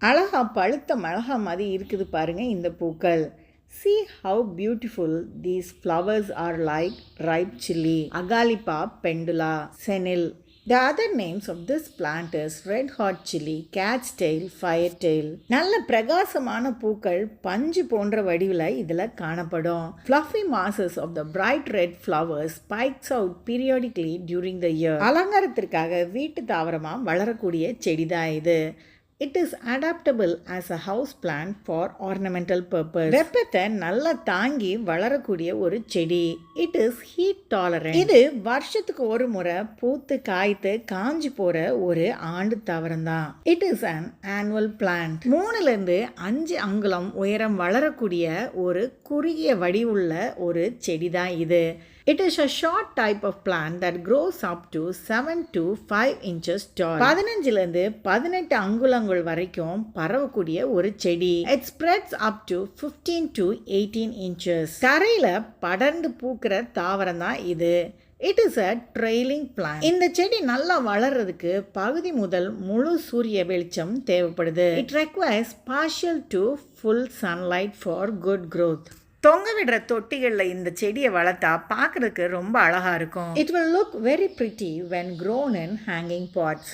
அழகாக பழுத்த மிளகா மாதிரி இருக்குது பாருங்கள் இந்த பூக்கள் see how beautiful these flowers are like ripe chilli Acalypha pendula chenille the other names of this plant red hot chilli cat's tail fire tail நல்ல பிரகாசமான பூக்கள் பஞ்சு போன்ற வடிவில் இதில் காணப்படும் fluffy masses of the bright red flowers spikes out periodically during the year அலங்காரத்திற்காக வீட்டு தாவரமாக வளரக்கூடிய செடிதான் இது it is adaptable as a house plant for ornamental purpose வெப்பத்தை நல்லா தாங்கி வளரக்கூடிய ஒரு செடி இட் இஸ் ஹீட் டாலரண்ட் இது வருஷத்துக்கு ஒரு முறை பூத்து காய்த்து காஞ்சி போற ஒரு ஆண்டு தாவரம் தான் it is an annual plant மூணுல இருந்து அஞ்சு அங்குலம் உயரம் வளரக்கூடிய ஒரு குறுகிய வடிவுள்ள ஒரு செடி தான் இது It is a short type of plant that grows up to 7 to 5 inches tall. பதினஞ்சுலேருந்து பதினெட்டு அங்குலங்கள் வரைக்கும் பரவக்கூடிய ஒரு செடி. It spreads up to 15 to eighteen inches தரையில் படர்ந்து பூக்கிற தாவரம் தான் இது. It is a trailing plant இந்த செடி நல்லா வளர்றதுக்கு பகுதி முதல் முழு சூரிய வெளிச்சம் தேவைப்படுது. It requires partial to full sunlight for good growth தொங்க விடுற தொட்டிகளில் இந்த செடியை வளர்த்தா பார்க்குறதுக்கு ரொம்ப அழகாக இருக்கும். It will look very pretty when grown in hanging pots